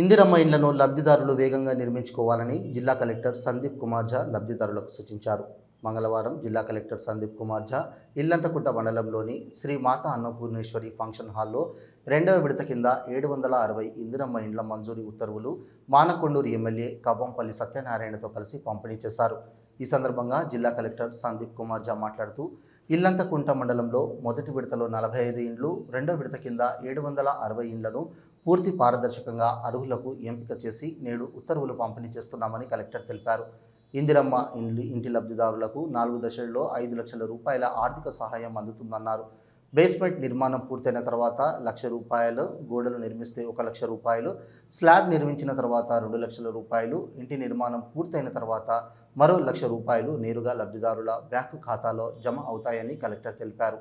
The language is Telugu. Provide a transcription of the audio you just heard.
ఇందిరమ్మ ఇండ్లను లబ్ధిదారులు వేగంగా నిర్మించుకోవాలని జిల్లా కలెక్టర్ సందీప్ కుమార్ ఝా లబ్ధిదారులకు సూచించారు. మంగళవారం జిల్లా కలెక్టర్ సందీప్ కుమార్ ఝా ఇల్లంతకుంట మండలంలోని శ్రీ మాత అన్నపూర్ణేశ్వరి ఫంక్షన్ హాల్లో రెండవ విడత కింద ఏడు వందల అరవై ఇందిరమ్మ ఇండ్ల మంజూరీ ఉత్తర్వులు మానకొండూరు ఎమ్మెల్యే కవ్వంపల్లి సత్యనారాయణతో కలిసి పంపిణీ చేశారు. ఈ సందర్భంగా జిల్లా కలెక్టర్ సందీప్ కుమార్ ఝా మాట్లాడుతూ ఇల్లంతకుంట మండలంలో మొదటి విడతలో నలభై ఐదు ఇండ్లు రెండో విడత కింద ఏడు వందల అరవై ఇండ్లను పూర్తి పారదర్శకంగా అర్హులకు ఎంపిక చేసి నేడు ఉత్తర్వులు పంపిణీ చేస్తున్నామని కలెక్టర్ తెలిపారు. ఇందిరమ్మ ఇండ్లు ఇంటి లబ్ధిదారులకు నాలుగు దశల్లో ఐదు లక్షల రూపాయల ఆర్థిక సహాయం అందుతుందన్నారు. బేస్మెంట్ నిర్మాణం పూర్తయిన తర్వాత లక్ష రూపాయలు గోడలు నిర్మిస్తే ఒక లక్ష రూపాయలు స్లాబ్ నిర్మించిన తర్వాత రెండు లక్షల రూపాయలు ఇంటి నిర్మాణం పూర్తయిన తర్వాత మరో లక్ష రూపాయలు నేరుగా లబ్ధిదారుల బ్యాంకు ఖాతాలో జమ అవుతాయని కలెక్టర్ తెలిపారు.